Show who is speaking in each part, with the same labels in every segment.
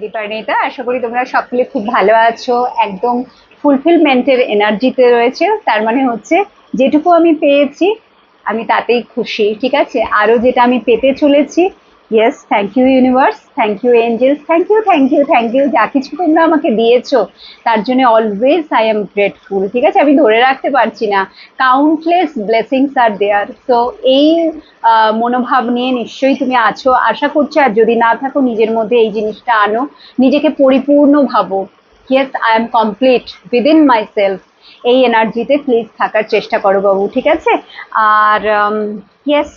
Speaker 1: দীপারিণীতা আশা করি তোমরা সকলে খুব ভালো আছো। একদম ফুলফিলমেন্টের এনার্জিতে রয়েছে। তার মানে হচ্ছে যেটুকু আমি পেয়েছি, আমি তাতেই খুশি। ঠিক আছে? আরও যেটা আমি পেতে চলেছি yes thank you universe thank you angels thank you thank you thank you যা কিছু তোমরা আমাকে দিয়েছ, তার জন্য অলওয়েজ আই এম গ্রেটফুল ঠিক আছে? আমি ধরে রাখতে পারছি না। Countless blessings R there so এই মনোভাব নিয়ে নিশ্চয়ই তুমি আছো। আশা করছি আর যদি না থাকো, নিজের মধ্যে এই জিনিসটা আনো। নিজেকে পরিপূর্ণ ভাবো। Yes I am complete within my self এই এনার্জিতে প্লিজ থাকার চেষ্টা করো বাবু, ঠিক আছে? আর ইয়েস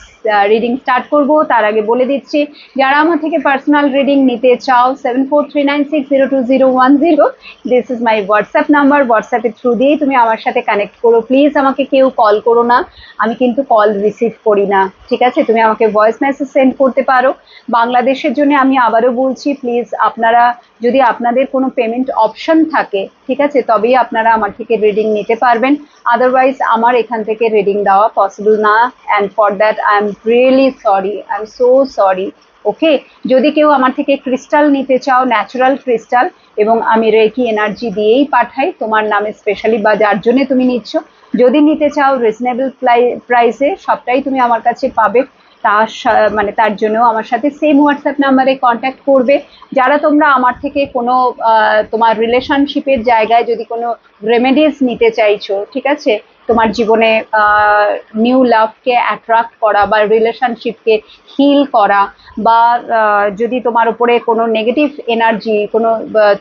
Speaker 1: রিডিং স্টার্ট করব। তার আগে বলে দিচ্ছি, যারা আমার থেকে পার্সোনাল রিডিং নিতে চাও seven four three nine six zero two zero one zero this is my WhatsApp number হোয়াটসঅ্যাপের থ্রু দিয়েই তুমি আমার সাথে কানেক্ট করো। প্লিজ আমাকে কেউ কল করো না। আমি কিন্তু কল রিসিভ করি না। ঠিক আছে? তুমি আমাকে ভয়েস মেসেজ সেন্ড করতে পারো। বাংলাদেশের জন্য আমি আবারও বলছি প্লিজ আপনারা, যদি আপনাদের কোনো পেমেন্ট অপশন থাকে, ঠিক আছে? তবেই আপনারা আমার থেকে রিডিং নিতে পারবেন। আদারওয়াইজ আমার এখান থেকে রিডিং দেওয়া পসিবল না and for that I am really sorry I am so sorry okay যদি কেউ আমার থেকে ক্রিস্টাল নিতে চাও ন্যাচারাল ক্রিস্টাল এবং আমি রেকি এনার্জি দিয়েই পাঠাই, তোমার নামে স্পেশালি বা যার জন্যে তুমি নিচ্ছ, যদি নিতে চাও রিজনেবল প্রাইসে সবটাই তুমি আমার কাছে পাবে। তার মানে তার জন্য আমার সাথে সেম হোয়াটসঅ্যাপ নাম্বারে কন্ট্যাক্ট করবে। যারা তোমরা আমার থেকে কোনো তোমার রিলেশনশিপের জায়গায় যদি কোনো রেমেডিস নিতে চাইছো, ঠিক আছে? তোমার জীবনে নিউ লাভকে অ্যাট্রাক্ট করা বা রিলেশনশিপকে হিল করা বা যদি তোমার উপরে কোনো নেগেটিভ এনার্জি কোনো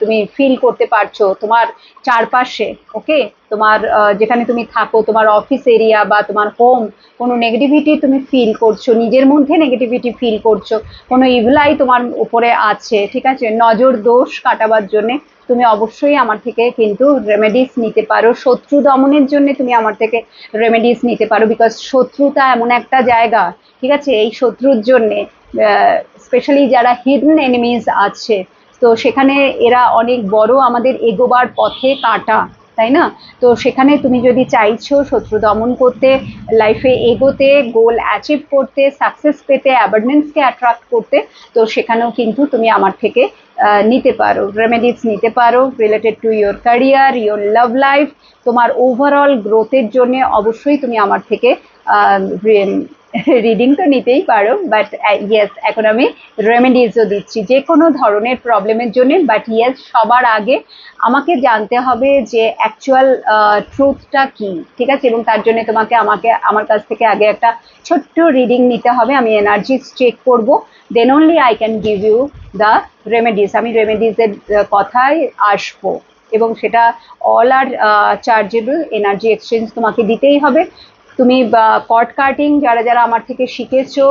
Speaker 1: তুমি ফিল করতে পারছ, তোমার চারপাশে ওকে তোমার যেখানে তুমি থাকো, তোমার অফিস এরিয়া বা তোমার হোম কোনো নেগেটিভিটি তুমি ফিল করছ, নিজের মধ্যে নেগেটিভিটি ফিল করছ, কোনো ইভলাই তোমার উপরে আছে, ঠিক আছে? নজর দোষ কাটাবার জন্যে তুমি অবশ্যই আমার থেকে কিন্তু রেমেডিস নিতে পারো। শত্রু দমনের জন্য তুমি আমার থেকে রেমেডিস নিতে পারো বিকজ শত্রুতা এমন একটা জায়গা, ঠিক আছে? এই শত্রুর জন্যে স্পেশালি যারা হিডেন এনিমিজ আছে, তো সেখানে এরা অনেক বড় আমাদের এগোবার পথে কাটা। তাই না? তো সেখানে তুমি যদি চাইছো শত্রু দমন করতে লাইফে এগোতে গোল অ্যাচিভ করতে সাকসেস পেতে অ্যাবার্ডেন্সকে অ্যাট্রাক্ট করতে, তো সেখানেও কিন্তু তুমি আমার থেকে নিতে পারো রেমেডিস নিতে পারো related to your career your love life তোমার ওভারঅল গ্রোথের জন্য অবশ্যই তুমি আমার থেকে রিডিং তো নিতেই পারো বাট ইয়েস এখন আমি রেমেডিজও দিচ্ছি। যে কোনো ধরনের প্রবলেমের জন্য বাট ইয়েস সবার আগে আমাকে জানতে হবে যে অ্যাকচুয়াল ট্রুথটা কি, ঠিক আছে? এবং তার জন্য তোমাকে আমাকে, আমার কাছ থেকে আগে একটা ছোট্ট রিডিং নিতে হবে। আমি এনার্জি চেক করব then only I can give you the remedies আমি রেমেডিসের কথায় আসব, এবং সেটা all are chargeable energy exchange তোমাকে দিতেই হবে। তুমি কট কাটিং যারা যারা আমার থেকে শিখেছো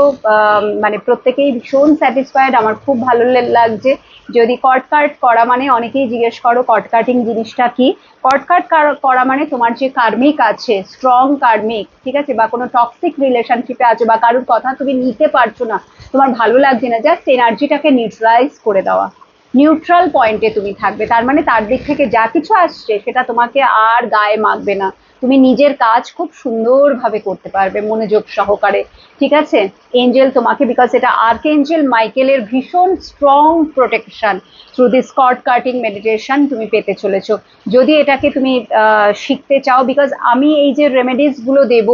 Speaker 1: মানে প্রত্যেকেই ভীষণ স্যাটিসফাইড আমার খুব ভালো লাগছে। যদি কট কাট করা মানে অনেকেই জিজ্ঞেস করো কট কাটিং জিনিসটা কি? কট কাট করা মানে তোমার যে কার্মিক আছে স্ট্রং কার্মিক ঠিক আছে? বা কোনো টক্সিক রিলেশনশিপে আছে, বা কারোর কথা তুমি নিতে পারছ না, তোমার ভালো লাগছে না জাস্ট এনার্জিটাকে নিউট্রালাইজ করে দেওয়া। নিউট্রাল পয়েন্টে তুমি থাকবে, তার মানে তার দিক থেকে যা কিছু আসছে, সেটা তোমাকে আর গায়ে মাখবে না। তুমি নিজের কাজ খুব সুন্দরভাবে করতে পারবে মনোযোগ সহকারে, ঠিক আছে? এঞ্জেল তোমাকে বিকজ এটা আর্ক এঞ্জেল মাইকেলের ভীষণ strong protection through this cord cutting meditation তুমি পেতে চলেছো। যদি এটাকে তুমি শিখতে চাও বিকজ আমি এই যে রেমেডিসগুলো দেব,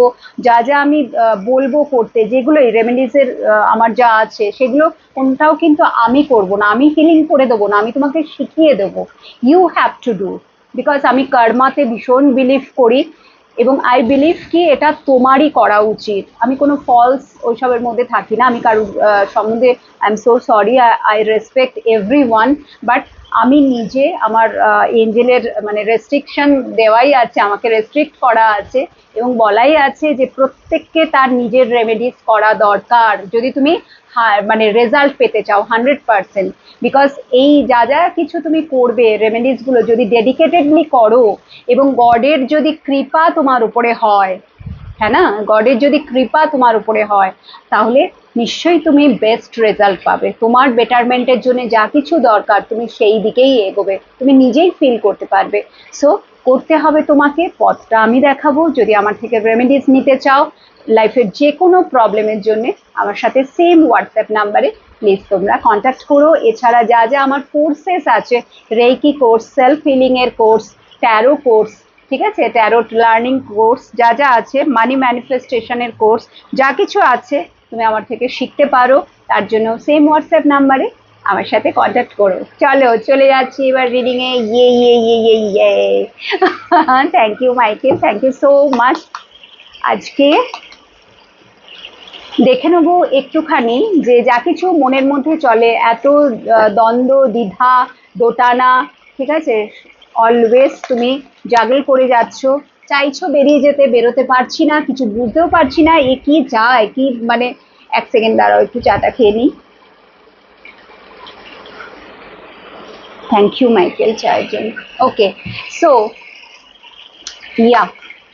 Speaker 1: যা যা আমি বলব করতে, যেগুলো এই রেমেডিসের আমার যা আছে, সেগুলো কোনটাও কিন্তু আমি করব না, আমি হিলিং করে দেবো না, আমি তোমাকে শিখিয়ে দেবো। You have to do because আমি কর্মাতে ভীষণ বিলিভ করি এবং আই বিলিভ কি এটা তোমারই করা উচিত। আমি কোনো ফলস ওইসবের মধ্যে থাকি না। আমি কারোর সম্বন্ধে I am so sorry I respect everyone but আমি নিজে আমার এঞ্জেলের মানে রেস্ট্রিকশন দেওয়াই আছে, আমাকে রেস্ট্রিক্ট করা আছে এবং বলাই আছে যে প্রত্যেককে তার নিজের রেমেডিস করা দরকার। যদি তুমি মানে রেজাল্ট পেতে চাও হান্ড্রেড পার্সেন্ট বিকজ এই যা যা কিছু তুমি করবে রেমেডিসগুলো যদি ডেডিকেটেডলি করো এবং গডের যদি কৃপা তোমার উপরে হয় হ্যাঁ না? গডের যদি কৃপা তোমার উপরে হয়, তাহলে নিশ্চয়ই তুমি বেস্ট রেজাল্ট পাবে। তোমার বেটারমেন্টের জন্য যা কিছু দরকার, তুমি সেই দিকেই এগোবে। তুমি নিজেই ফিল করতে পারবে। সো করতে হবে তোমাকে পথটা আমি দেখাবো। যদি আমার থেকে রেমেডিস নিতে চাও লাইফের যে কোনো প্রবলেমের জন্য আমার সাথে সেম হোয়াটসঅ্যাপ নাম্বারে প্লিজ তোমরা কন্ট্যাক্ট করো। এছাড়া যা যা আমার কোর্সেস আছে রেকি কোর্স সেলফ হিলিং এর কোর্স ট্যারো কোর্স ঠিক আছে? ট্যারোট লার্নিং কোর্স যা যা আছে মানি ম্যানিফেস্টেশনের কোর্স যা কিছু আছে, তুমি আমার থেকে শিখতে পারো। তার জন্য সেম হোয়াটসঅ্যাপ নাম্বারে আমার সাথে কন্ট্যাক্ট করো। চলো, চলে যাচ্ছি এবার রিডিং এ। ইয়ে ইয়ে ইয়ে ইয়ে ইয়ে। Thank you Michael thank you so much আজকে দেখে নেব একটুখানি যে যা কিছু মনের মধ্যে চলে, এত দ্বন্দ্ব, দ্বিধা, দোটানা, ঠিক আছে? অলওয়েজ তুমি জাগল করে যাচ্ছ। চাইছো বেরিয়ে যেতে, বেরোতে পারছি না, কিছু বুঝতেও পারছি না, এ কি চায় কি মানে এক সেকেন্ড দাঁড়াও, একটু চাটা খেয়ে নিই। থ্যাংক ইউ মাইকেল চায়ের জন্য ওকে সো ইয়া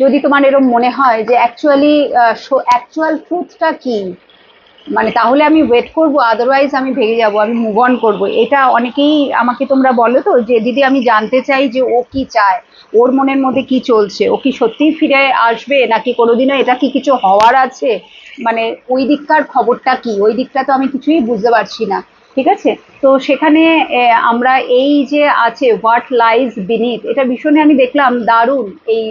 Speaker 1: যদি তোমার এরকম মনে হয় যে অ্যাকচুয়ালি অ্যাকচুয়াল ট্রুথটা কি? মানে তাহলে আমি ওয়েট করব আদারওয়াইজ আমি ভেঙে যাব, আমি মুভ অন করব। এটা অনেকেই আমাকে তোমরা বলো তো যে, দিদি, আমি জানতে চাই যে ও কি চায়, ওর মনের মধ্যে কি চলছে, ও কি সত্যিই ফিরে আসবে, নাকি কোনোদিনও এটা কি কিছু হওয়ার আছে? মানে ওই দিককার খবরটা কি? ওই দিকটা তো আমি কিছুই বুঝতে পারছি না, ঠিক আছে? তো সেখানে আমরা এই যে আছে হোয়াট লাইজ বিনিথ এটা ভীষণই আমি দেখলাম দারুণ এই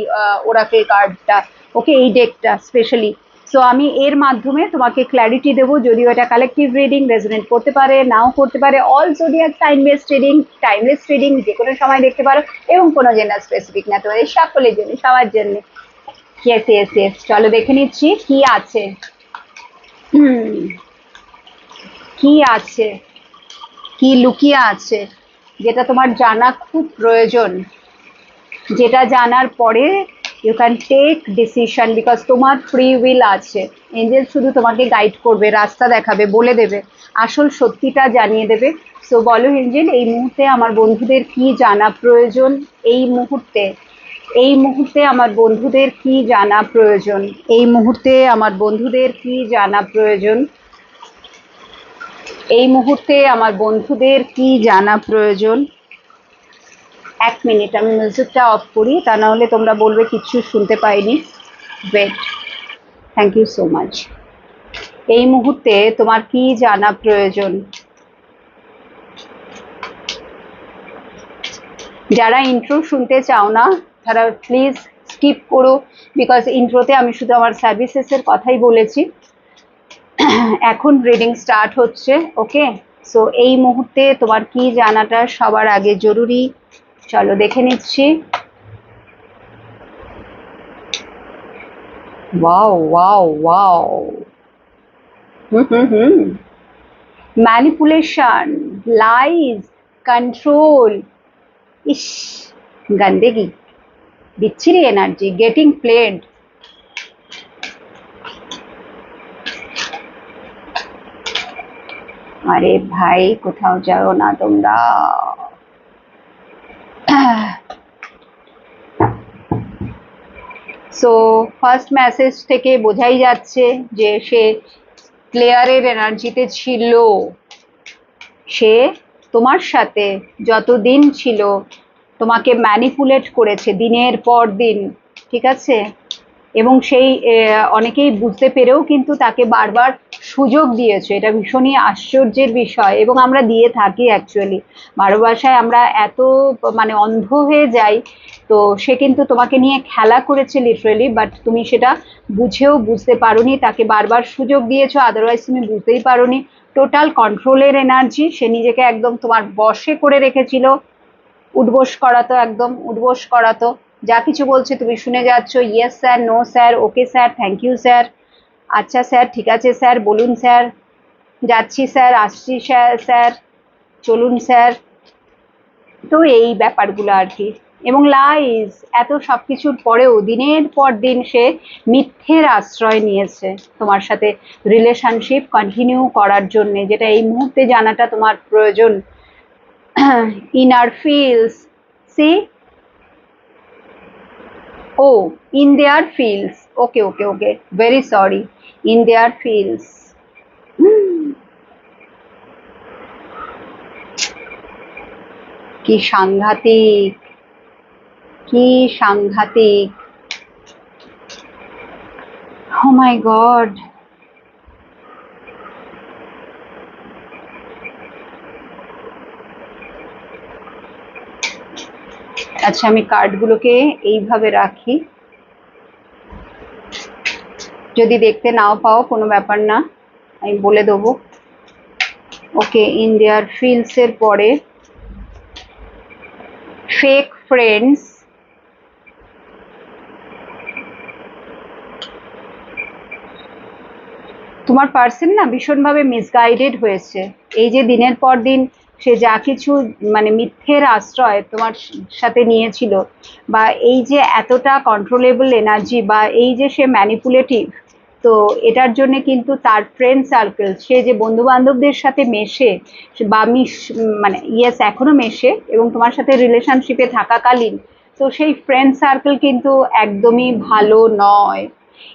Speaker 1: ওরাকেল কার্ডটা ওকে এই ডেকটা স্পেশালি সো আমি এর মাধ্যমে তোমাকে ক্ল্যারিটি দেবো, যদিও এটা কালেকটিভ রিডিং রেজনেট করতে পারে, নাও করতে পারে। All zodiac time best reading timeless reading যে কোনো সময় দেখতে পারো, এবং কোনো জেন্ডার স্পেসিফিক না। তোমাদের সকলের জন্য, সবার জন্য। ইয়েস ইয়েস ইয়েস চলো দেখে নিচ্ছি, কি আছে? কি আছে? কি লুকিয়ে আছে? যেটা তোমার জানা খুব প্রয়োজন। যেটা জানার পরে you can take decision because তোমার ফ্রি উইল আছে। এঞ্জেল শুধু তোমাকে গাইড করবে, রাস্তা দেখাবে, বলে দেবে, আসল সত্যিটা জানিয়ে দেবে। সো বলো এঞ্জেল এই মুহূর্তে আমার বন্ধুদের কি জানা প্রয়োজন? এই মুহূর্তে এই মুহূর্তে আমার বন্ধুদের কি জানা প্রয়োজন? এই মুহূর্তে আমার বন্ধুদের কি জানা প্রয়োজন? এই মুহূর্তে আমার বন্ধুদের কি জানা প্রয়োজন? এক মিনিট, আমি মিউজিকটা অফ করি, তা না হলে তোমরা বলবে কিচ্ছু শুনতে পাইনি। Wait thank you so much এই মুহূর্তে তোমার কি জানা প্রয়োজন? যারা ইন্ট্রো শুনতে চাও না, তারা প্লিজ স্কিপ করো বিকজ ইন্ট্রোতে আমি শুধু আমার সার্ভিসেসের কথাই বলেছি। এখন রিডিং স্টার্ট হচ্ছে ওকে সো এই মুহূর্তে তোমার কি জানাটা সবার আগে জরুরি? চলো দেখে নিচ্ছি wow wow wow hmm hmm hmm manipulation lies control ইস গন্দেগি বিচ্ছিরি এনার্জি গেটিং প্লেড আরে ভাই কোথাও যাও না তোমরা সো ফার্স্ট মেসেজ থেকে বোঝাই যাচ্ছে যে সে ক্লেয়ারের এনার্জিতে ছিল। সে তোমার সাথে যতদিন ছিল, তোমাকে ম্যানিপুলেট করেছে দিনের পর দিন, ঠিক আছে? এবং সেই অনেকেই বুঝতে পেরেও কিন্তু তাকে বারবার সুযোগ দিয়েছে। এটা ভীষণই আশ্চর্যের বিষয় এবং আমরা দিয়ে থাকি অ্যাকচুয়ালি ভালোবাসায় আমরা এত মানে অন্ধ হয়ে যাই, তো সে কিন্তু তোমাকে নিয়ে খেলা করেছে লিটারেলি বাট তুমি সেটা বুঝেও বুঝতে পারোনি, তাকে বারবার সুযোগ দিয়েছ আদারওয়াইজ তুমি বুঝতেই পারোনি। টোটাল কন্ট্রোলের এনার্জি সে নিজেকে একদম তোমার বশে করে রেখেছিল। উঠবোস করাতো একদম, উঠবোস করাতো। যা কিছু বলছে তুমি শুনে যাচ্ছ। Yes sir no sir okay sir thank you sir আচ্ছা স্যার ঠিক আছে স্যার বলুন স্যার যাচ্ছি স্যার আসছি স্যার স্যার চলুন স্যার তো এই ব্যাপারগুলো আর কি। এবং লাইজ এত সব কিছুর পরেও দিনের পর দিন সে মিথ্যের আশ্রয় নিয়েছে তোমার সাথে রিলেশনশিপ কন্টিনিউ করার জন্য, যেটা এই মুহূর্তে জানাটা তোমার প্রয়োজন। Inner fields see oh in their fields okay okay okay very sorry in their fields কি সাংঘাতিক। কি সাংঘাতিক। ও মাই গড আচ্ছা আমি কার্ডগুলোকে এইভাবে রাখি। যদি দেখতে নাও পাও, কোনো ব্যাপার না, আমি বলে দেবো। ওকে, ইন্ডিয়ার এর পরে ফেক ফ্রেন্ডস তোমার পার্সন না ভীষণভাবে মিসগাইডেড হয়েছে। এই যে দিনের পর দিন সে যা কিছু মানে মিথ্যের আশ্রয় তোমার সাথে নিয়েছিল বা এই যে এতটা কন্ট্রোলেবল এনার্জি বা এই যে সে ম্যানিপুলেটিভ তো এটার জন্য কিন্তু তার ফ্রেন্ড সার্কেল সে যে বন্ধু বান্ধবদের সাথে মেশে বা মিশ মানে ইয়েস এখনও মেশে এবং তোমার সাথে রিলেশনশিপে থাকাকালীন, তো সেই ফ্রেন্ড সার্কেল কিন্তু একদমই ভালো নয়।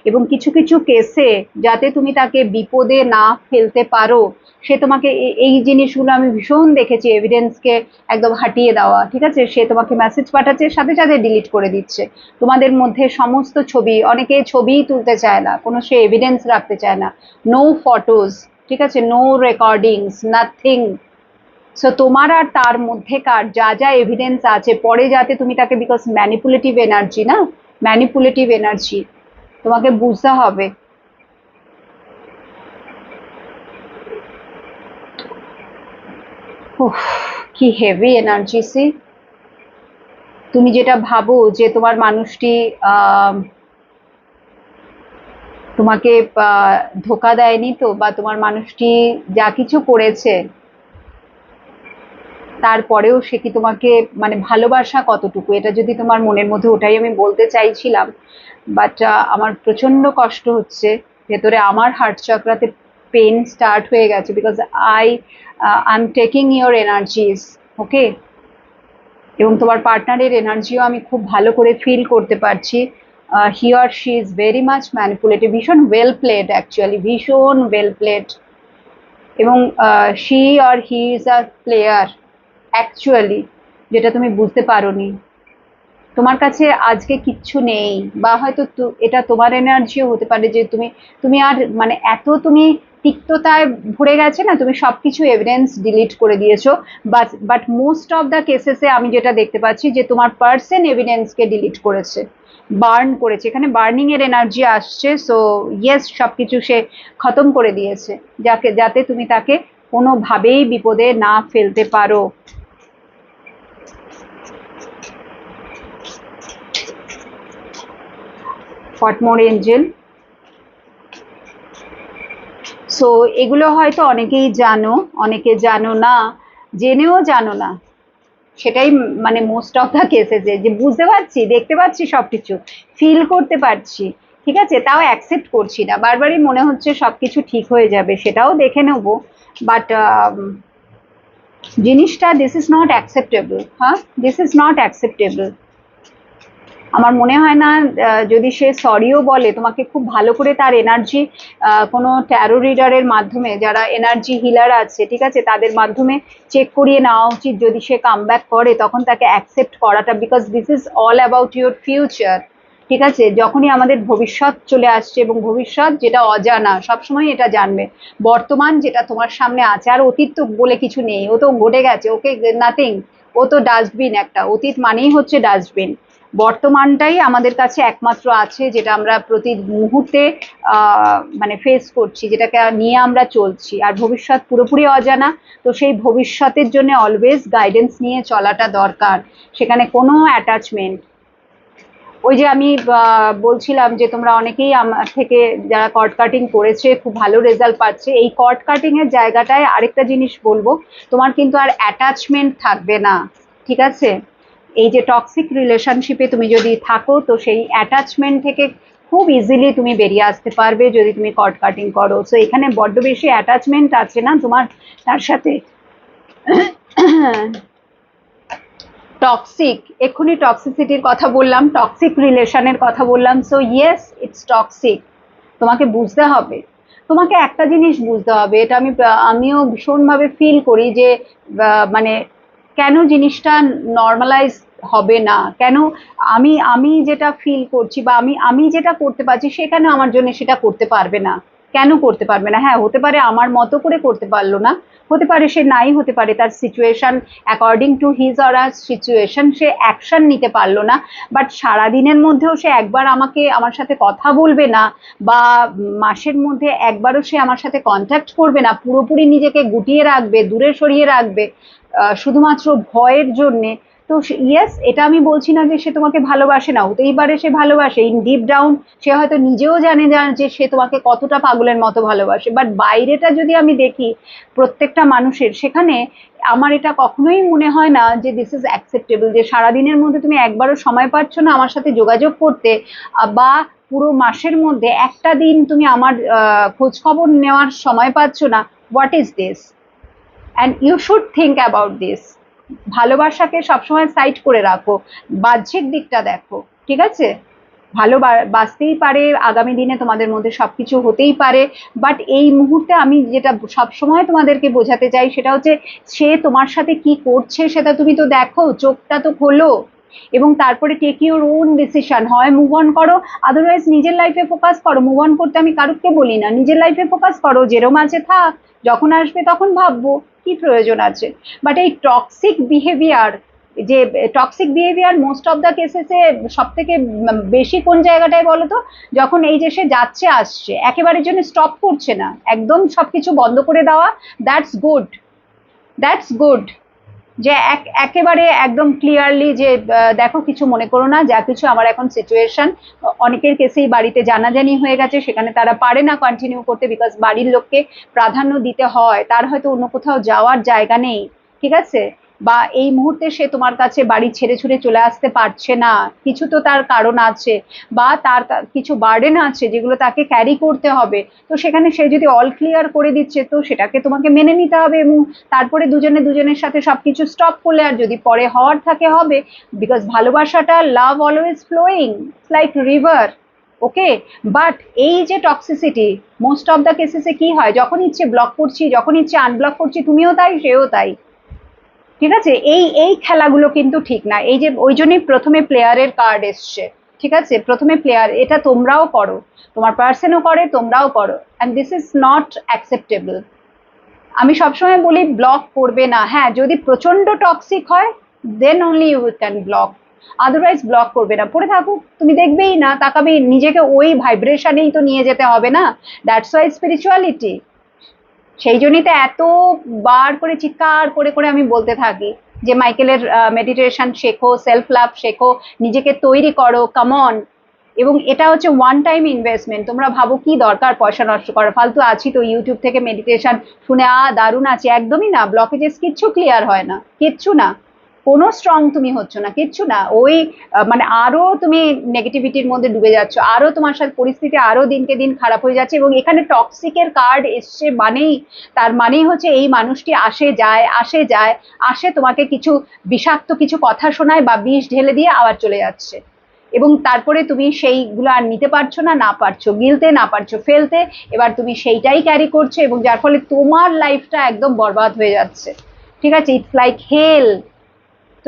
Speaker 1: এবং কিছু কিছু কেসে যাতে তুমি তাকে বিপদে না ফেলতে পারো সে তোমাকে এই জিনিসগুলো আমি ভীষণ দেখেছি এভিডেন্সকে একদম হাঁটিয়ে দেওয়া, ঠিক আছে? সে তোমাকে মেসেজ পাঠাচ্ছে, সাথে সাথে ডিলিট করে দিচ্ছে। তোমাদের মধ্যে সমস্ত ছবি, অনেকে ছবিই তুলতে চায় না, কোনো সে এভিডেন্স রাখতে চায় না। নো ফটোজ ঠিক আছে? নো রেকর্ডিংস নাথিং সো তোমার আর তার মধ্যেকার যা যা এভিডেন্স আছে, পরে যাতে তুমি তাকে বিকজ ম্যানিপুলেটিভ এনার্জি না ম্যানিপুলেটিভ এনার্জি তোমাকে বুঝতে হবে। কি হেভি এনার্জি সি তুমি যেটা ভাবো যে তোমার মানুষটি তোমাকে ধোকা দেয়নি তো, বা তোমার মানুষটি যা কিছু করেছে, তারপরেও সে কি তোমাকে মানে ভালোবাসা কতটুকু? এটা যদি তোমার মনের মধ্যে, ওটাই আমি বলতে চাইছিলাম। বাট আমার প্রচণ্ড কষ্ট হচ্ছে। ভেতরে আমার হার্ট চক্রাতে পেন স্টার্ট হয়ে গেছে because I I am taking your energies okay এবং তোমার পার্টনারের এনার্জিও আমি খুব ভালো করে ফিল করতে পারছি। He or she is very much manipulative ভীষণ ওয়েল প্লেড অ্যাকচুয়ালি ভীষণ ওয়েল প্লেড এবং she or he is a player actually যেটা তুমি বুঝতে পারোনি। তোমার কাছে আজকে কিচ্ছু নেই, বা হয়তো এটা তোমার এনার্জিও হতে পারে যে তুমি তুমি আর মানে এত তুমি তিক্ততায় ভরে গেছে না, তুমি সবকিছু এভিডেন্স ডিলিট করে দিয়েছ। But but most of the কেসেসে আমি যেটা দেখতে পাচ্ছি যে তোমার পার্সন এভিডেন্সকে ডিলিট করেছে বার্ন করেছে। এখানে বার্নিং এর এনার্জি আসছে সো ইয়েস সবকিছু সে খতম করে দিয়েছে, যাকে, যাতে তুমি তাকে কোনোভাবেই বিপদে না ফেলতে পারো। ফটমোর এঞ্জেল সো এগুলো হয়তো অনেকেই জানো, অনেকে জানো না, জেনেও জানো না। সেটাই মানে মোস্ট অফ দ্য কেসেসে যে বুঝতে পারছি, দেখতে পাচ্ছি সব কিছু ফিল করতে পারছি, ঠিক আছে? তাও অ্যাকসেপ্ট করছি না। বারবারই মনে হচ্ছে সব কিছু ঠিক হয়ে যাবে, সেটাও দেখে নেব। বাট জিনিসটা দিস ইজ নট অ্যাকসেপ্টেবল হ্যাঁ দিস ইজ নট অ্যাকসেপ্টেবল আমার মনে হয় না যদি সে সরিও বলে, তোমাকে খুব ভালো করে তার এনার্জি কোনো ট্যারো রিডারের মাধ্যমে, যারা এনার্জি হিলার আছে, ঠিক আছে, তাদের মাধ্যমে চেক করিয়ে নেওয়া উচিত যদি সে কাম করে, তখন তাকে অ্যাকসেপ্ট করাটা because this is all about your future ঠিক আছে? যখনই আমাদের ভবিষ্যৎ চলে আসছে এবং ভবিষ্যৎ যেটা অজানা, সবসময় এটা জানবে। বর্তমান যেটা তোমার সামনে আছে, আর অতীত তো বলে কিছু নেই, ও তো ঘটে গেছে, ওকে নাথিং ও তো ডাস্টবিন একটা, অতীত মানেই হচ্ছে ডাস্টবিন বর্তমানটাই আমাদের কাছে একমাত্র আছে, যেটা আমরা প্রতি মুহূর্তে মানে ফেস করছি, যেটাকে নিয়ে আমরা চলছি। আর ভবিষ্যৎ পুরোপুরি অজানা, তো সেই ভবিষ্যতের জন্য অলওয়েজ গাইডেন্স নিয়ে চলাটা দরকার। সেখানে কোনো অ্যাটাচমেন্ট ওই যে আমি বলছিলাম যে তোমরা অনেকেই আমার থেকে যারা কট কাটিং করেছে, খুব ভালো রেজাল্ট পাচ্ছে। এই কট কাটিং এর জায়গাটায় আরেকটা জিনিস বলব, তোমার কিন্তু আর অ্যাটাচমেন্ট থাকবে না। ঠিক আছে? এই যে টক্সিক রিলেশনশিপে তুমি যদি থাকো, তো সেই অ্যাটাচমেন্ট থেকে খুব ইজিলি তুমি বেরিয়ে আসতে পারবে যদি তুমি কট কাটিং করো। সো এখানে বড্ড বেশি অ্যাটাচমেন্ট আছে না? তোমার, তার সাথে টক্সিক এক্ষুনি টক্সিসিটির কথা বললাম টক্সিক রিলেশনের কথা বললাম। সো ইয়েস ইটস টক্সিক তোমাকে বুঝতে হবে। তোমাকে একটা জিনিস বুঝতে হবে, এটা আমি, আমিও ভীষণভাবে ফিল করি যে মানে কেন জিনিসটা নর্মালাইজ হবে না। কেন? আমি আমি যেটা ফিল করছি বা আমি আমি যেটা করতে পারছি, সে কেন আমার জন্য সেটা করতে পারবে না? কেন করতে পারবে না? হ্যাঁ হতে পারে আমার মতো করে করতে পারল না। হতে পারে সে নাই, হতে পারে তার situation according to his or her situation say action নিতে পারল না। বাট সারাদিনের মধ্যেও সে একবার আমাকে, আমার সাথে কথা বলবে না বা মাসের মধ্যে একবারও সে আমার সাথে কন্ট্যাক্ট করবে না। পুরোপুরি নিজেকে গুটিয়ে রাখবে, দূরে সরিয়ে রাখবে শুধুমাত্র ভয়ের জন্যে তো ইয়েস এটা আমি বলছি না যে সে তোমাকে ভালোবাসে না হতেই পারে সে ভালোবাসে। ইন ডিপ ডাউন সে হয়তো নিজেও জানে না যে সে তোমাকে কতটা পাগলের মতো ভালোবাসে। বাট বাইরেটা যদি আমি দেখি, প্রত্যেকটা মানুষের, সেখানে আমার এটা কখনোই মনে হয় না যে দিস ইজ অ্যাকসেপ্টেবল যে সারাদিনের মধ্যে তুমি একবারও সময় পাচ্ছ না আমার সাথে যোগাযোগ করতে বা পুরো মাসের মধ্যে একটা দিন তুমি আমার খোঁজ খবর নেওয়ার সময় পাচ্ছ না। What is this and you should think about this ভালোবাসাকে সবসময় সাইড করে রাখো, বাহ্যিক দিকটা দেখো, ঠিক আছে? ভালো বাঁচতেই পারে, আগামী দিনে তোমাদের মধ্যে সবকিছু হতেই পারে বাট এই মুহূর্তে আমি যেটা সবসময় তোমাদেরকে বোঝাতে চাই সেটা হচ্ছে, সে তোমার সাথে কি করছে সেটা তুমি তো দেখো, চোখটা তো খোলো, এবং তারপরে টেক ইউর ওন ডিসিশন হয় মুভ অন করো আদারওয়াইজ নিজের লাইফে ফোকাস করো মুভ অন করতে আমি কারুকে বলি না, নিজের লাইফে ফোকাস করো, যেরম আছে থাক, যখন আসবে তখন ভাববো। কি প্রয়োজন আছে? বাট এই টক্সিক বিহেভিয়ার যে toxic behaviour most of the কেসেসে সব থেকে বেশি কোন জায়গাটায় বলো তো যখন এই যে সে যাচ্ছে, আসছে একেবারে জন্য স্টপ করছে না, একদম সবকিছু বন্ধ করে দেওয়া দ্যাটস গুড দ্যাটস গুড যে এক, একেবারে একদম ক্লিয়ারলি যে দেখো কিছু মনে করো না, যা কিছু আমার এখন সিচুয়েশন অনেকের কেসেই বাড়িতে জানাজানি হয়ে গেছে, সেখানে তারা পারে না কন্টিনিউ করতে বিকজ বাড়ির লোককে প্রাধান্য দিতে হয়, তার হয়তো অন্য কোথাও যাওয়ার জায়গা নেই, ঠিক আছে? বা এই মুহূর্তে সে তোমার কাছে বাড়ি ছেড়ে ছুড়ে চলে আসতে পারছে না। কিছু তো তার কারণ আছে বা তার কিছু বার্ডেন আছে যেগুলো তাকে ক্যারি করতে হবে। তো সেখানে সে যদি অল ক্লিয়ার করে দিচ্ছে, তো সেটাকে তোমাকে মেনে নিতে হবে এবং তারপরে দুজনে দুজনের সাথে সবকিছু স্টপ করলে আর যদি পরে হওয়ার থাকে হবে বিকজ ভালোবাসাটা love always flowing like river okay but এই যে টক্সিসিটি মোস্ট অফ দ্য কেসেসে কি হয়? যখন ইচ্ছে ব্লক করছি, যখন ইচ্ছে আনব্লক করছি, তুমিও তাই, সেও তাই। ঠিক আছে? এই এই খেলাগুলো কিন্তু ঠিক না। এই যে, ওই জন্যই প্রথমে প্লেয়ারের কার্ড এসছে। ঠিক আছে? প্রথমে প্লেয়ার এটা তোমরাও করো। তোমার পার্সনও করে, তোমরাও করো। And this is not acceptable আমি সবসময় বলি ব্লক করবে না। হ্যাঁ যদি প্রচণ্ড টক্সিক হয় then only you can block otherwise block করবে না। পড়ে থাকুক তুমি দেখবেই না তাকাবে নিজেকে ওই ভাইব্রেশনেই তো নিয়ে যেতে হবে না। দ্যাটস ওয়াই স্পিরিচুয়ালিটি সেই জন্যই তো এত বার করে চিৎকার করে করে আমি বলতে থাকি যে মাইকেলের মেডিটেশন শেখো সেলফ লাভ শেখো, নিজেকে তৈরি করো কামন এবং এটা হচ্ছে ওয়ান টাইম ইনভেস্টমেন্ট তোমরা ভাবো কি দরকার পয়সা নষ্ট করা ফালতু আছি তো ইউটিউব থেকে মেডিটেশন শুনে আ দারুণ আছে। একদমই না। ব্লকেজেস কিচ্ছু ক্লিয়ার হয় না। কিচ্ছু না। কোনো স্ট্রং তুমি হচ্ছ না, কিচ্ছু না। ওই মানে আরও তুমি নেগেটিভিটির মধ্যে ডুবে যাচ্ছ, আরও তোমার সাথে পরিস্থিতি আরও দিনকে দিন খারাপ হয়ে যাচ্ছে এবং এখানে টক্সিকের কার্ড এসছে মানেই, তার মানেই হচ্ছে এই মানুষটি আসে যায় আসে যায়, আসে তোমাকে কিছু বিষাক্ত কিছু কথা শোনায় বা বিষ ঢেলে দিয়ে আবার চলে যাচ্ছে। এবং তারপরে তুমি সেইগুলো আর নিতে পারছ না না পারছ, গিলতে, না পারছ, ফেলতে, এবার তুমি সেইটাই ক্যারি করছ এবং যার ফলে তোমার লাইফটা একদম বরবাদ হয়ে যাচ্ছে। ঠিক আছে? ইটস লাইক হেল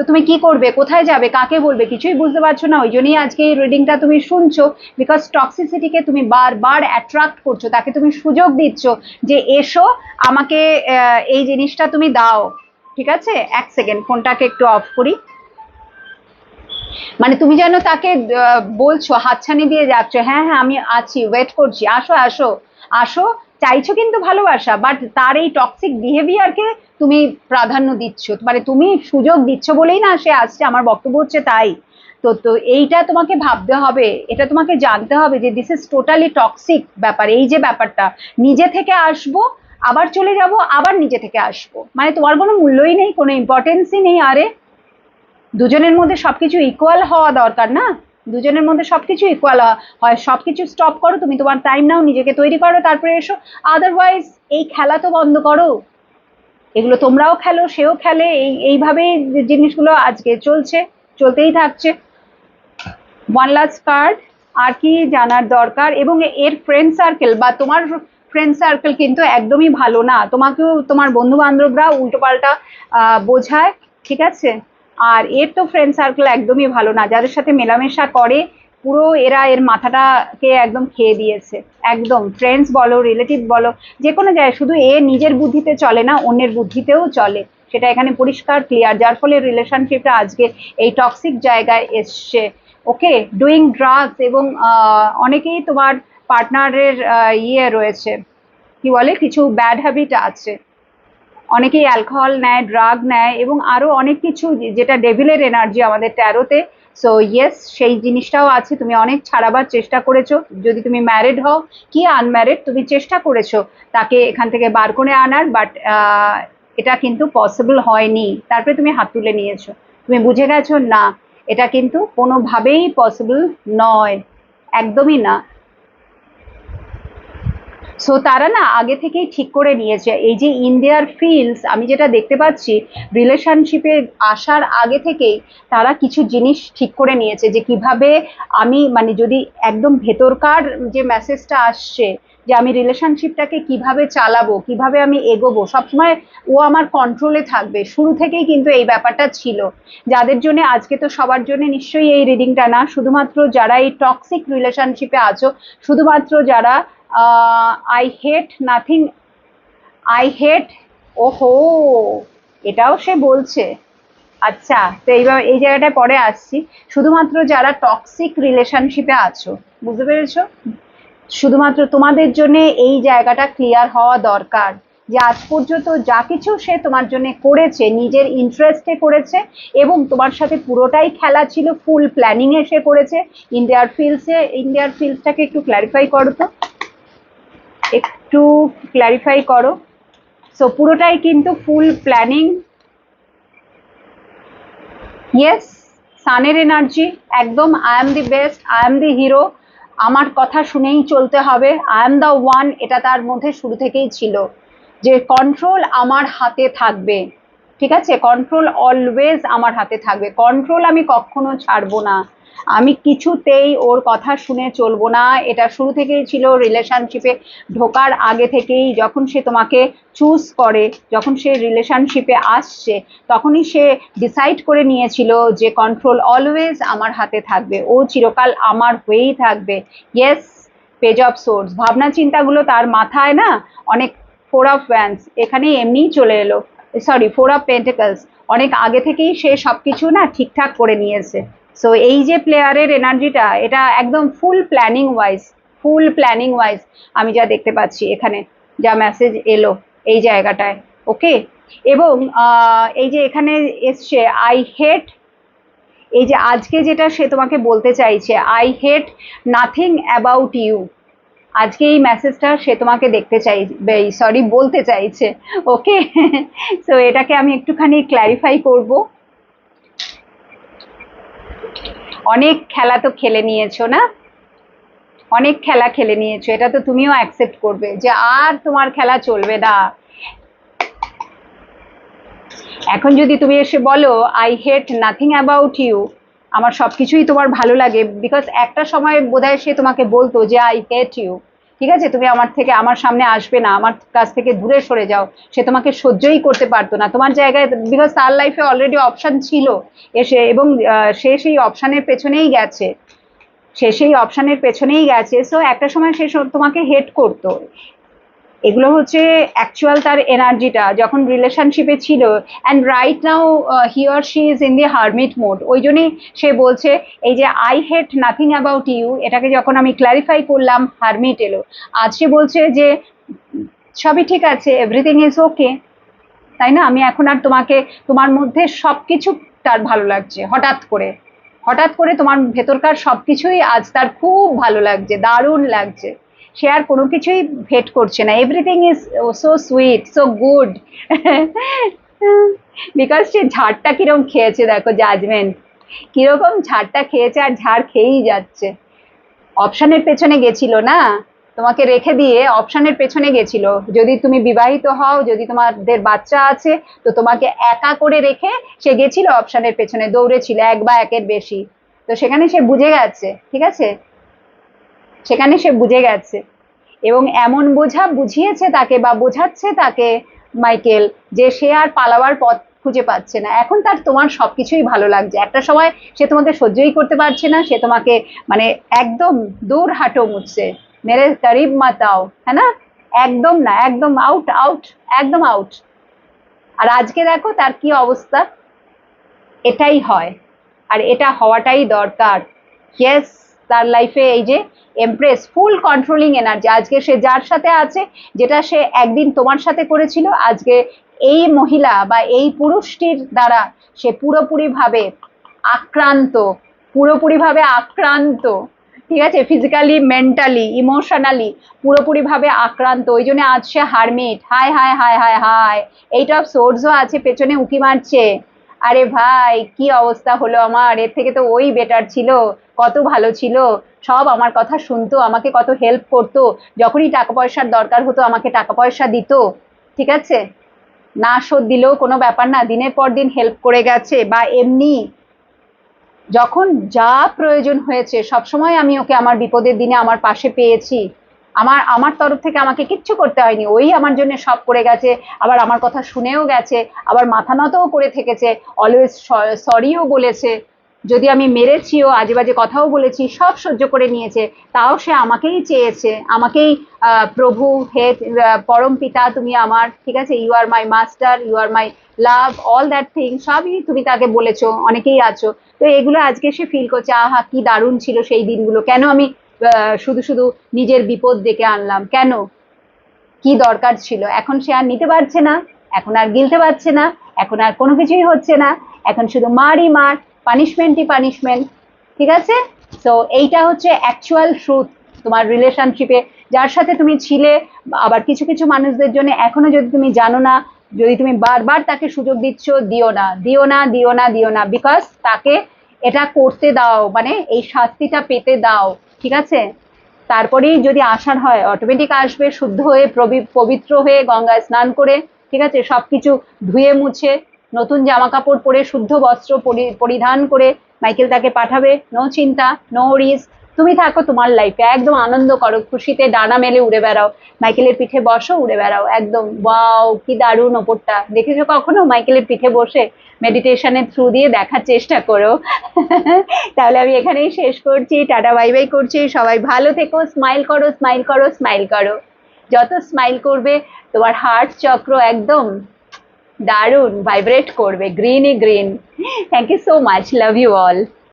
Speaker 1: তো তুমি কি করবে? কোথায় যাবে? কাকে বলবে? কিছুই বুঝতে পারছ না। ওই জন্যই আজকে এই রিডিংটা তুমি শুনছো বিকজ টক্সিসিটিকে তুমি বারবার অ্যাট্রাক্ট করছ। তাকে তুমি সুযোগ দিচ্ছ যে এসো, আমাকে এই জিনিসটা তুমি দাও। ঠিক আছে? এক সেকেন্ড ফোনটাকে একটু অফ করি। মানে তুমি যেন তাকে বলছো, হাতছানি দিয়ে যাচ্ছ হ্যাঁ হ্যাঁ আমি আছি ওয়েট করছি। আসো আসো আসো চাইছো কিন্তু ভালোবাসা বাট তার এই টক্সিক বিহেভিয়ারকে তুমি প্রাধান্য দিচ্ছ। মানে তুমি সুযোগ দিচ্ছ বলেই না সে আসছে, আমার বক্তব্য হচ্ছে তাই। তো তো এইটা তোমাকে ভাবতে হবে, এটা তোমাকে জানতে হবে যে দিস ইজ টোটালি টক্সিক ব্যাপার, এই যে ব্যাপারটা। নিজে থেকে আসব, আবার চলে যাব, আবার নিজে থেকে আসব। মানে তোমার কোনো মূল্যই নেই, কোনো ইম্পর্টেন্সই নেই, আরে। দুজনের মধ্যে সবকিছু ইকুয়াল হওয়া দরকার না। দুজনের মধ্যে সবকিছু ইকুয়াল হয়, সবকিছু স্টপ করো, তুমি তোমার টাইম নাও, নিজেকে তৈরি করো, তারপরে এসো। আদারওয়াইজ এই খেলা তো বন্ধ করো। এগুলো তোমরাও খেলো, সেও খেলে, এই, এইভাবেই জিনিসগুলো আজকে চলছে, চলতেই থাকছে। ওয়ান লাস্ট কার্ড আর কি জানার দরকার? এবং এর ফ্রেন্ড সার্কেল বা তোমার ফ্রেন্ড সার্কেল কিন্তু একদমই ভালো না। তোমাকেও, তোমার বন্ধু বান্ধবরা উল্টোপাল্টা বোঝায়, ঠিক আছে? আর এর তো ফ্রেন্ড সার্কেল একদমই ভালো না, যাদের সাথে মেলামেশা করে, পুরো এরা এর মাথাটাকে একদম খেয়ে দিয়েছে। একদম ফ্রেন্ডস বলো রিলেটিভ বলো যে কোনো জায়গায়, শুধু এ নিজের বুদ্ধিতে চলে না, অন্যের বুদ্ধিতেও চলে। সেটা এখানে পরিষ্কার ক্লিয়ার যার ফলে রিলেশনশিপটা আজকে এই টক্সিক জায়গায় এসছে। ওকে ডুইং ড্রাগস এবং অনেকেই তোমার পার্টনারের ইয়ে রয়েছে। কি বলে? কিছু ব্যাড হ্যাবিট আছে। অনেকেই অ্যালকোহল নেয় ড্রাগ নেয় এবং আরও অনেক কিছু যেটা ডেভিলের এনার্জি আমাদের ট্যারোতে সো ইয়েস সেই জিনিসটাও আছে। তুমি অনেক ছাড়াবার চেষ্টা করেছ। যদি তুমি ম্যারিড হও, কি আনম্যারিড তুমি চেষ্টা করেছ তাকে এখান থেকে বার করে আনার বাট এটা কিন্তু পসিবল হয়নি। তারপরে তুমি হাত তুলে নিয়েছো। তুমি বুঝে গেছো, না, এটা কিন্তু কোনোভাবেই পসিবল নয়। একদমই না। সো তারা না আগে থেকেই ঠিক করে নিয়েছে। এই যে ইন্ডিয়ার ফিল্ডস আমি যেটা দেখতে পাচ্ছি রিলেশনশিপে আসার আগে থেকেই তারা কিছু জিনিস ঠিক করে নিয়েছে যে কীভাবে আমি মানে যদি একদম ভেতরকার যে মেসেজটা আসছে যে আমি রিলেশনশিপটাকে কীভাবে চালাবো, কীভাবে আমি এগোবো, সবসময় ও আমার কন্ট্রোলে থাকবে। শুরু থেকেই কিন্তু এই ব্যাপারটা ছিল। যাদের জন্য আজকে তো সবার জন্য নিশ্চয়ই এই রিডিংটা না, শুধুমাত্র যারা এই টক্সিক রিলেশনশিপে আছো, শুধুমাত্র যারা I hate nothing I hate ওহো, এটাও সে বলছে। আচ্ছা তো এইবার এই জায়গাটায় পরে আসছি। শুধুমাত্র যারা টক্সিক রিলেশনশিপে আছো, বুঝতে পেরেছ? শুধুমাত্র তোমাদের জন্য এই জায়গাটা ক্লিয়ার হওয়া দরকার যে আজ পর্যন্ত যা কিছু সে তোমার জন্য করেছে, নিজের ইন্টারেস্টে করেছে এবং তোমার সাথে পুরোটাই খেলা ছিল ফুল প্ল্যানিং এ সে করেছে। ইন্ডিয়ার ফিল্ডসে ইন্ডিয়ার ফিল্ডসটাকে একটু ক্ল্যারিফাই করো তো। একটু ক্ল্যারিফাই করো। সো পুরোটাই কিন্তু ফুল প্ল্যানিং ইয়েস সানের এনার্জি একদম I am the best I am the hero আমার কথা শুনেই চলতে হবে। আই এম দ্য ওয়ান এটা তার মধ্যে শুরু থেকেই ছিল। যে কন্ট্রোল আমার হাতে থাকবে। ঠিক আছে? কন্ট্রোল অলওয়েজ আমার হাতে থাকবে। কন্ট্রোল আমি কখনো ছাড়বো না। আমি কিছুতেই ওর কথা শুনে চলবো না। এটা শুরু থেকেই ছিল রিলেশনশিপে ঢোকার আগে থেকেই। যখন সে তোমাকে চুজ করে, যখন সে রিলেশনশিপে আসছে, তখনই সে ডিসাইড করে নিয়েছিল যে কন্ট্রোল অলওয়েজ আমার হাতে থাকবে। ও চিরকাল আমার হয়েই থাকবে। ইয়েস পেজ অফ সোর্স ভাবনা চিন্তাগুলো তার মাথায় না, অনেক ফোর অফ ভ্যান্স এখানে এমনিই চলে এলো। সরি ফোর অফ পেন্টিকলস অনেক আগে থেকেই সে সবকিছু না ঠিকঠাক করে নিয়েছে। সো এই যে প্লেয়ারের এনার্জিটা এটা একদম full planning wise full planning wise আমি যা দেখতে পাচ্ছি এখানে, যা মেসেজ এলো এই জায়গাটায় ওকে এবং এই যে এখানে এসছে আই হেট এই যে আজকে যেটা সে তোমাকে বলতে চাইছে I hate nothing about you আজকে এই মেসেজটা সে তোমাকে দেখতে চাই সরি বলতে চাইছে ওকে সো এটাকে আমি একটুখানি ক্ল্যারিফাই করব। অনেক খেলা তো খেলে নিয়েছো না? অনেক খেলা খেলে নিয়েছো, এটা তো তুমিও অ্যাকসেপ্ট করবে যে আর তোমার খেলা চলবে না। এখন যদি তুমি এসে বলো I hate nothing about you আমার সবকিছুই তোমার ভালো লাগে বিকজ একটা সময় বোধহয় সে তোমাকে বলতো যে আই হেট ইউ ঠিক আছে, তুমি আমার থেকে, আমার সামনে আসবে না, আমার কাছ থেকে দূরে সরে যাও। সে তোমাকে সহ্যই করতে পারতো না। তোমার জায়গায় বিকজ তার লাইফে অলরেডি অপশান ছিল। এসে এবং সে সেই অপশানের পেছনেই গেছে। সে সেই অপশানের পেছনেই গেছে। সো একটা সময় সে তোমাকে হেট করতো। এগুলো হচ্ছে অ্যাকচুয়াল তার এনার্জিটা যখন রিলেশনশিপে ছিল and right now he or she is in the hermit mode ওই জন্যই সে বলছে, এই যে I hate nothing about you এটাকে যখন আমি ক্ল্যারিফাই করলাম হারমিট এলো। আজ সে বলছে যে, সবই ঠিক আছে এভরিথিং ইজ ওকে তাই না? আমি এখন আর তোমাকে, তোমার মধ্যে সব কিছু তার ভালো লাগছে, হঠাৎ করে। হঠাৎ করে তোমার ভেতরকার সব কিছুই আজ তার খুব ভালো লাগছে, দারুণ লাগছে। সে আর কোনো কিছুই ভেট করছে না। Everything is so sweet so good because সে ঝাড়টা কীরকম খেয়েছে দেখো জাজমেন্ট কীরকম ঝাড়টা খেয়েছে আর ঝাড় খেয়েই যাচ্ছে। অপশনের পেছনে গেছিল না? তোমাকে রেখে দিয়ে অপশনের পেছনে গেছিল। যদি তুমি বিবাহিত হও, যদি তোমাদের বাচ্চা আছে, তো তোমাকে একা করে রেখে সে গেছিল অপশনের পেছনে, দৌড়েছিল, এক বা একের বেশি। তো সেখানে সে বুঝে গেছে, ঠিক আছে? সেখানে সে বুঝে গেছে। এবং এমন বোঝা বুঝিয়েছে তাকে বা বোঝাচ্ছে তাকে মাইকেল যে সে আর পালাবার পথ খুঁজে পাচ্ছে না। এখন তার তোমার সবকিছুই ভালো লাগছে। একটা সময় সে তোমাকে সহ্যই করতে পারছে না, সে তোমাকে মানে একদম দূর হাঁটো মুছছে। মেরে করিব মাতাও হ্যাঁ না? একদম না, একদম আউট আউট একদম আউট আর আজকে দেখো তার কি অবস্থা। এটাই হয়। আর এটা হওয়াটাই দরকার। ইয়েস তার লাইফে এই যে এমপ্রেস ফুল কন্ট্রোলিং এনার্জি আজকে সে যার সাথে আছে, যেটা সে একদিন তোমার সাথে করেছিল, আজকে এই মহিলা বা এই পুরুষটির দ্বারা সে পুরোপুরিভাবে আক্রান্ত পুরোপুরিভাবে আক্রান্ত, ঠিক আছে? ফিজিক্যালি মেন্টালি ইমোশনালি পুরোপুরিভাবে আক্রান্ত। ওই জন্য আজ সে হারমিট হায় হায় হায় হায় হায় এইটা সোর্সও আছে, পেছনে উঁকি মারছে। আরে ভাই, কি অবস্থা হলো আমার? এর থেকে তো ওই বেটার ছিল। কত ভালো ছিল, সব আমার কথা শুনতো, আমাকে কত হেল্প করতো, যখনই টাকা পয়সার দরকার হতো আমাকে টাকা পয়সা দিত, ঠিক আছে? না শোধ দিলেও কোনো ব্যাপার না, দিনের পর দিন হেল্প করে গেছে, বা এমনি যখন যা প্রয়োজন হয়েছে সবসময় আমি ওকে আমার বিপদের দিনে আমার পাশে পেয়েছি। আমার আমার তরফ থেকে আমাকে কিচ্ছু করতে হয়নি, ওই আমার জন্য সব করে গেছে, আবার আমার কথা শুনেও গেছে, আবার মাথা নতও করে থেকেছে অলওয়েজ সরিও বলেছে যদি আমি মেরেছিও আজে বাজে কথাও বলেছি, সব সহ্য করে নিয়েছে, তাও সে আমাকেই চেয়েছে। আমাকেই প্রভু, হে পরম পিতা, তুমি আমার, ঠিক আছে? You are my master you are my love all that thing সবই তুমি তাকে বলেছ, অনেকেই আছো। তো এগুলো আজকে সে ফিল করছে, আহা, কি দারুণ ছিল সেই দিনগুলো। কেন আমি শুধু শুধু নিজের বিপদ ডেকে আনলাম? কেন? কি দরকার ছিল? এখন সে আর নিতে পারছে না, এখন আর গিলতে পারছে না, এখন আর কোনো কিছুই হচ্ছে না। এখন শুধু মারই মার পানিশমেন্টই পানিশমেন্ট ঠিক আছে? তো এইটা হচ্ছে অ্যাকচুয়াল ট্রুথ তোমার রিলেশনশিপে যার সাথে তুমি ছিলে, আবার কিছু কিছু মানুষদের জন্য এখনও যদি তুমি জানো না, যদি তুমি বারবার তাকে সুযোগ দিচ্ছ, দিও না। দিও না দিও না দিও না। বিকজ তাকে এটা করতে দাও মানে এই শাস্তিটা পেতে দাও, ঠিক আছে? তারপরেই যদি আসার হয় অটোমেটিক আসবে, শুদ্ধ হয়ে পবিত্র হয়ে গঙ্গায় স্নান করে, ঠিক আছে? সবকিছু ধুয়ে মুছে নতুন জামা কাপড় পরে শুদ্ধ বস্ত্র পরি- পরিধান করে মাইকেল তাকে পাঠাবে। নো চিন্তা, নো রিস তুমি থাকো তোমার লাইফে একদম আনন্দ করো, খুশিতে ডানা মেলে উড়ে বেড়াও। মাইকেলের পিঠে বসো, উড়ে বেড়াও। একদম ওয়াও কি দারুণ ওপরটা। দেখেছ কখনো মাইকেলের পিঠে বসে মেডিটেশনের থ্রু দিয়ে দেখার চেষ্টা করো? তাহলে আমি এখানেই শেষ করছি। টাটা বাই বাই করছি। সবাই ভালো থেকো। স্মাইল করো স্মাইল করো স্মাইল করো। যত স্মাইল করবে, তোমার হার্ট চক্র একদম দারুণ ভাইব্রেট করবে গ্রিনই green thank you so much love you all